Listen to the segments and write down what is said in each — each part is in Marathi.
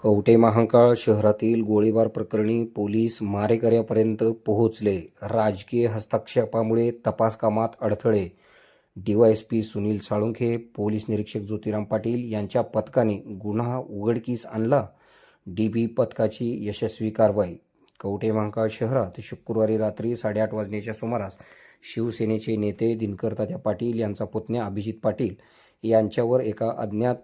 कवटे महांकाळ शहरातील गोळीबार प्रकरणी पोलीस मारेकऱ्यापर्यंत पोहोचले. राजकीय हस्तक्षेपामुळे तपास कामात अडथळे. डीवायएसपी सुनील साळुंखे पोलीस निरीक्षक ज्योतिराम पाटील यांच्या पथकाने गुन्हा उघडकीस आणला. डीबी पथकाची यशस्वी कारवाई. कवटे महांकाळ शहरात शुक्रवारी रात्री साडेआठ वाजण्याच्या सुमारास शिवसेनेचे नेते दिनकर तात्या पाटील यांचा पुतण्या अभिजित पाटील यांच्यावर एका अज्ञात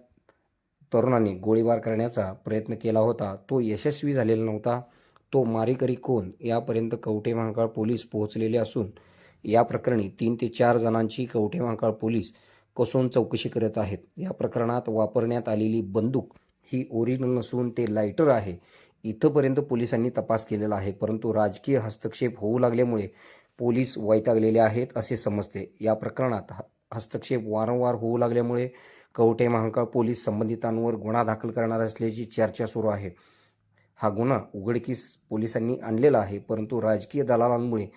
तरुणाने गोळीबार करण्याचा प्रयत्न केला होता. तो यशस्वी झालेला नव्हता. तो मारेकरी कोण? यापर्यंत कवठे महांकाळ पोलीस पोहोचलेले असून या प्रकरणी तीन ते चार जणांची कवठे महांकाळ पोलीस कसून चौकशी करत आहेत. या प्रकरणात वापरण्यात आलेली बंदूक ही ओरिजिनल नसून ते लायटर आहे. इथंपर्यंत पोलिसांनी तपास केलेला आहे परंतु राजकीय हस्तक्षेप होऊ लागल्यामुळे पोलीस वैतागलेले आहेत असे समजते. या प्रकरणात ह- हस्तक्षेप वारंवार होऊ लागल्यामुळे कवठे महांकाळ पोलीस संबंधितांवर गुन्हा दाखल करणार असल्याची चर्चा सुरू आहे. हा गुन्हा उघडकीस पोलिसांनी आणलेला आहे परंतु राजकीय दलालांमुळे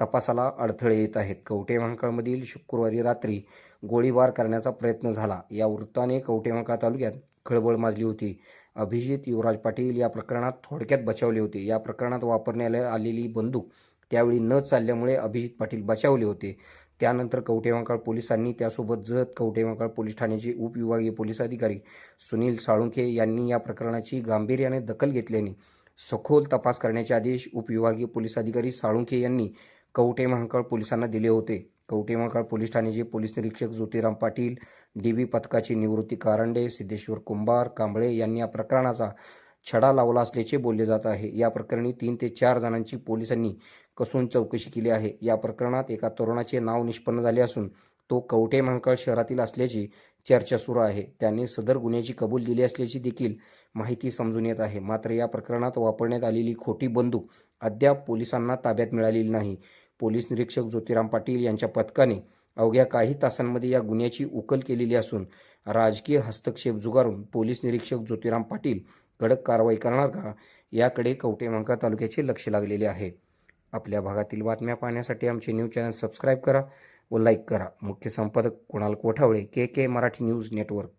तपासाला अडथळे येत आहेत. कवठे महांकाळमधील शुक्रवारी रात्री गोळीबार करण्याचा प्रयत्न झाला. या वृत्ताने कवठे महांकाळ तालुक्यात खळबळ माजली होती. अभिजित युवराज पाटील या प्रकरणात थोडक्यात बचावले होते. या प्रकरणात वापरण्यात आलेली बंदूक त्यावेळी न चालल्यामुळे अभिजित पाटील बचावले होते. त्यानंतर कवटेवांकाळ पोलिसांनी त्यासोबत जत कवटेवांकाळ पोलीस ठाण्याचे उपविभागीय पोलीस अधिकारी सुनील साळुंखे यांनी या प्रकरणाची गांभीर्याने दखल घेतल्याने सखोल तपास करण्याचे आदेश उपविभागीय पोलीस अधिकारी साळुंखे यांनी कवटेमहांकाळ पोलिसांना दिले होते. कवठे महांकाळ पोलीस ठाण्याचे पोलीस निरीक्षक ज्योतिराम पाटील डी बी पथकाचे निवृत्ती कारंडे सिद्धेश्वर कुंभार कांबळे यांनी या प्रकरणाचा छडा लावला असल्याचे बोलले जात आहे. या प्रकरणी तीन ते चार जणांची पोलिसांनी कसून चौकशी केली आहे. या प्रकरणात एका तरुणाचे नाव निष्पन्न झाले असून तो कवठे महांकाळ शहरातील असल्याची चर्चा सुरू आहे. त्याने सदर गुन्ह्याची कबूल दिली असल्याची देखील माहिती समजून येत आहे. मात्र या प्रकरणात वापरण्यात आलेली खोटी बंदूक अद्याप पोलिसांना ताब्यात मिळालेली नाही. पोलीस निरीक्षक ज्योतिराम पाटील यांच्या पथकाने अवघ्या काही तासांमध्ये या गुन्ह्याची उकल केलेली असून राजकीय हस्तक्षेप जुगारून पोलीस निरीक्षक ज्योतिराम पाटील कडक कारवाई करणार का? याकडे कवटेमांका तालुक्याचे लक्ष लागलेले आहे. आपल्या भागातील बातम्या पाहण्यासाठी आमचे न्यूज चॅनल सबस्क्राईब करा व लाईक करा. मुख्य संपादक Kunal Kothawale K K Marathi news network.